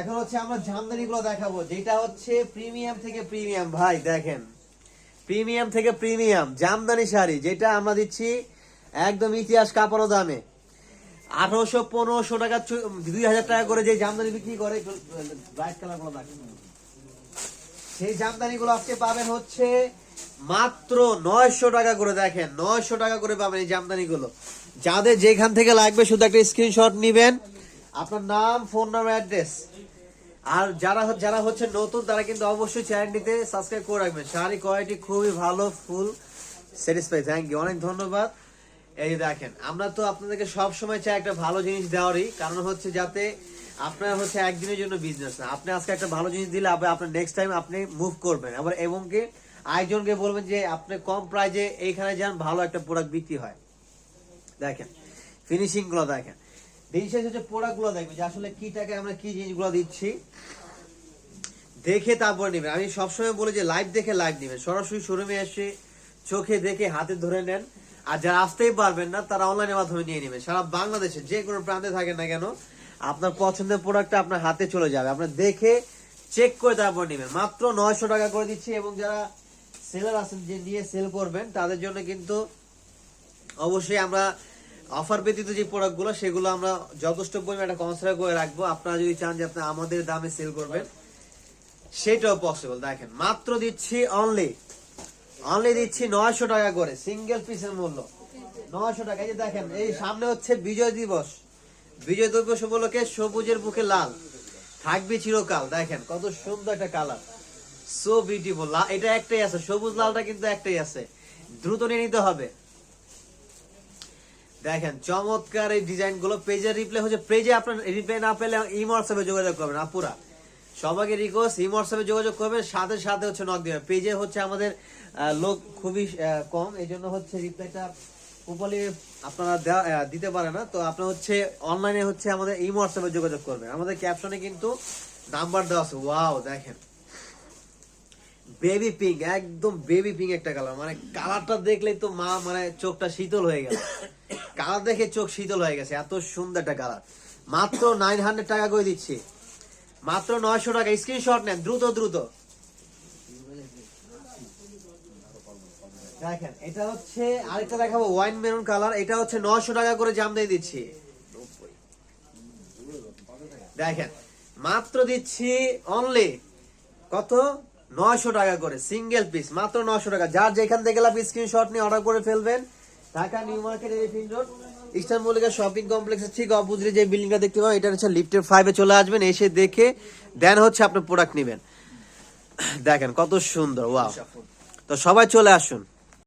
এখন হচ্ছে আমরা জামদানি গুলো দেখাবো। যেটা হচ্ছে প্রিমিয়াম থেকে প্রিমিয়াম। ভাই, দেখেন। প্রিমিয়াম থেকে প্রিমিয়াম জামদানি শাড়ি, যেটা আমরা দিচ্ছি একদম ইতিহাস কাঁপানো দামে। আঠারোশো পনেরোশো টাকা দুই হাজার টাকা করে যে জামদানি বিক্রি করে সেই জামদানি গুলো আজকে পাবেন হচ্ছে মাত্র নয়শো টাকা করে, দেখেন। নয়শো টাকা করে পাবেন এই জামদানি গুলো যাদের যেখান থেকে লাগবে শুধু একটা স্ক্রিনশট নিবেন। আপনার নাম ফোন নাম্বার অ্যাড্রেস আর যারা যারা হচ্ছে নতুন, তারা কিন্তু অবশ্যই চ্যানেলটিতে সাবস্ক্রাইব করে রাখবেন। শাড়ি কোয়ালিটি খুবই ভালো ফুল স্যাটিসফাই থ্যাংক ইউ অনেক ধন্যবাদ। এই দেখেন, আমরা তো আপনাদেরকে সব সময় চাই একটা ভালো জিনিস দেওয়ারই। কারণ হচ্ছে যাতে আপনার হচ্ছে একদিনের জন্য বিজনেস না। আপনি আজকে একটা ভালো জিনিস দিলে আপনার নেক্সট টাইম আপনি মুভ করবেন। আবার এবং কি আরেকজনকে বলবেন যে, আপনি কম প্রাইজে এইখানে যান, ভালো একটা প্রোডাক্ট বিক্রি হয়। দেখেন ফিনিশিংগুলো দেখেন। দিন হচ্ছে প্রোডাক্টগুলো দেখবেন যে আসলে কি আমরা কি জিনিসগুলো দিচ্ছি, দেখে তারপরে নেবেন। আমি সবসময় বলি যে লাইভ দেখে লাইভ নেবেন। সরাসরি শোরুমে এসে চোখে দেখে হাতে ধরে নেন। আর যারা আসতেই পারবেন না, তারা অনলাইনের মাধ্যমে নিয়ে নেবেন। সারা বাংলাদেশে যে কোনো প্রান্তে থাকেন না কেন, আপনার পছন্দের প্রোডাক্টটা আপনার হাতে চলে যাবে। আপনার দেখে চেক করে তারপর নেবেন। মাত্র নয়শো টাকা করে দিচ্ছি এবং যারা সেলার আছেন যে নিয়ে সেল করবেন, তাদের জন্য কিন্তু অবশ্যই আমরা অফার ব্যতীত যে প্রোডাক্টগুলো, সেগুলো আমরা যথেষ্ট পরিমাণে একটা কনসিডার করে রাখব। আপনারা যদি চান যে আপনি আমাদের দামে সেল করবেন, সেটাও পসিবল দেখেন, মাত্র দিচ্ছি অনলি অনলি দিচ্ছি নয়শো টাকা করে সিঙ্গেল পিসের মূল্য। নয়শো টাকা। এই যে দেখেন, এই সামনে হচ্ছে বিজয় দিবস। বিজয় দিবস উপলক্ষে সবুজের বুকে লাল। থাকবে চিরকাল। দেখেন, কত সুন্দর একটা কালার সো বিউটিফুল এটা একটাই আছে। সবুজ লালটা কিন্তু একটাই আছে। দ্রুত নিয়ে নিতে হবে। দেখেন, চমৎকার এই ডিজাইনগুলো পেজের রিপ্লে হচ্ছে পেজে আপনার রিপ্লে না পেলে ইমো হোয়াটসঅ্যাপে যোগাযোগ করবেন আপুরা সবাইকে রিকোয়েস্ট ইমো হোয়াটসঅ্যাপে যোগাযোগ করবেন, সাথে সাথে হচ্ছে নক দিবেন। পেজে হচ্ছে আমাদের লোক খুবই কম, এই জন্য হচ্ছে রিপ্লাইটা প্রপারলি আপনারা দিতে পারে না। তো আপনার হচ্ছে অনলাইনে হচ্ছে আমাদের ইমো হোয়াটসঅ্যাপে যোগাযোগ করবেন। আমাদের ক্যাপশনে কিন্তু নাম্বার দেওয়া আছে। ওয়াও দেখেন। বেবি পিঙ্ক একদম বেবি পিঙ্ক একটা কালার মানে কালারটা দেখলেই তো মা মানে চোখটা শীতল হয়ে গেল। কালার দেখে চোখ শীতল হয়ে গেছে, এত সুন্দর একটা কালার। মাত্র নাইন হান্ড্রেড টাকা করে দিচ্ছি। মাত্র নয়শো টাকা স্ক্রিনশট নেন, দ্রুত দ্রুত। দেখেন, এটা হচ্ছে, আরেকটা দেখাবো ওয়াইন মেরুন কালার এটা হচ্ছে নয়শো টাকা করে জাম দিয়ে দিচ্ছি। দেখেন, মাত্র দিচ্ছি অনলি কত? নয়শো টাকা করে সিঙ্গেল পিস মাত্র নয়শো টাকা। যার যেখান থেকে আপনি স্ক্রিনশট নিয়ে অর্ডার করে ফেলবেন। Dhaka New Market Elephant Road Eastern Mallika Shopping কমপ্লেক্সের ঠিক অপোজিটে যে বিল্ডিংটা দেখতে পাবেন এটা হচ্ছে লিফটের ফাইভে চলে আসবেন এসে দেখে দেন হচ্ছে আপনার প্রোডাক্ট নেবেন। দেখেন কত সুন্দর ওয়াও তো সবাই চলে আসুন।